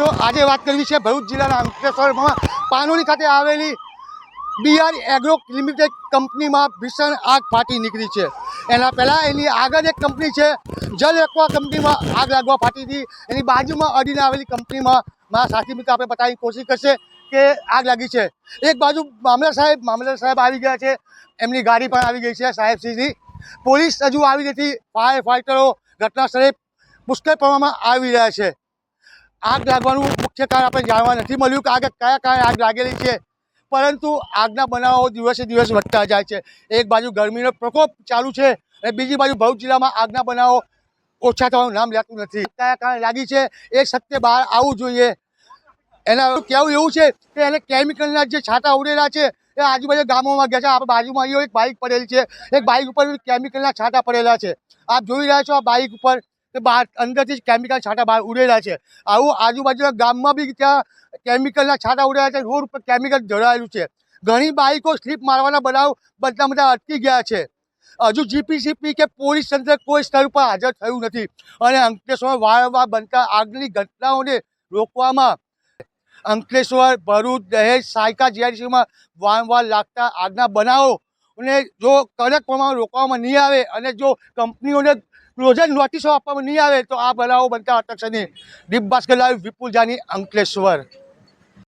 મિત્રો, આજે વાત કરવી છે ભરૂચ જિલ્લાના અંકલેશ્વરમાં પાનોલી ખાતે આવેલી બીઆર એગ્રો લિમિટેડ કંપનીમાં ભીષણ આગ ફાટી નીકળી છે. એના પહેલાં એની આગળ એક કંપની છે, જલ એકવા કંપનીમાં આગ લાગવા ફાટી હતી. એની બાજુમાં અડીને આવેલી કંપનીમાં મારા સાથી મિત્રો આપણે બતાવવાની કોશિશ કરશે કે આગ લાગી છે. એક બાજુ મામલત સાહેબ મામલત સાહેબ આવી ગયા છે. એમની ગાડી પણ આવી ગઈ છે, સાહેબ શ્રીની. પોલીસ હજુ આવી નથી. ફાયર ફાઇટરો ઘટના સ્થળે પુષ્કળ પ્રમાણમાં આવી રહ્યા છે. આગ લાગવાનું મુખ્ય કારણ આપણે જાણવા નથી મળ્યું કે આગ કયા કારણે આગ લાગેલી છે. પરંતુ આગના બનાવો દિવસે દિવસ વધતા જાય છે. એક બાજુ ગરમીનો પ્રકોપ ચાલુ છે અને બીજી બાજુ ભરૂચ જિલ્લામાં આગના બનાવો ઓછા થવાનું નામ લેતું નથી. કયા કારણે લાગી છે એ સત્ય બહાર આવવું જોઈએ. એના કહેવું એવું છે કે એને કેમિકલના જે છાંટા ઉડેલા છે એ આજુબાજુ ગામોમાં ગયા છે. આપણે બાજુમાં એક બાઇક પડેલી છે. એક બાઇક ઉપર કેમિકલના છાંટા પડેલા છે. આપ જોઈ રહ્યા છો આ બાઇક ઉપર કે બહાર અંદરથી જ કેમિકલ છાંટા બહાર ઉડેલા છે. આવું આજુબાજુના ગામમાં બી ત્યાં કેમિકલના છાંટા ઉડેલા છે, રોડ ઉપર કેમિકલ જળાયેલું છે. ઘણી બાઇકો સ્લીપ મારવાના બનાવ બધા બધા અટકી ગયા છે. હજુ જીપીસીપી કે પોલીસ તંત્ર કોઈ સ્થળ પર હાજર થયું નથી અને અંકલેશ્વર વારંવાર બનતા આગની ઘટનાઓને રોકવામાં અંકલેશ્વર, ભરૂચ, દહેજ, સાયકા જીઆઈડીસીમાં વારંવાર લાગતા આગના બનાવો અને જો કડક પ્રમાણે રોકવામાં નહીં આવે અને જો કંપનીઓને ક્લોઝર નોટિસો આપવામાં નહીં આવે, તો આ બનાવો બનતા અટકશે નહીં. દીપ ભાસ્કર લાઈવ વિપુલ જાની અંકલેશ્વર.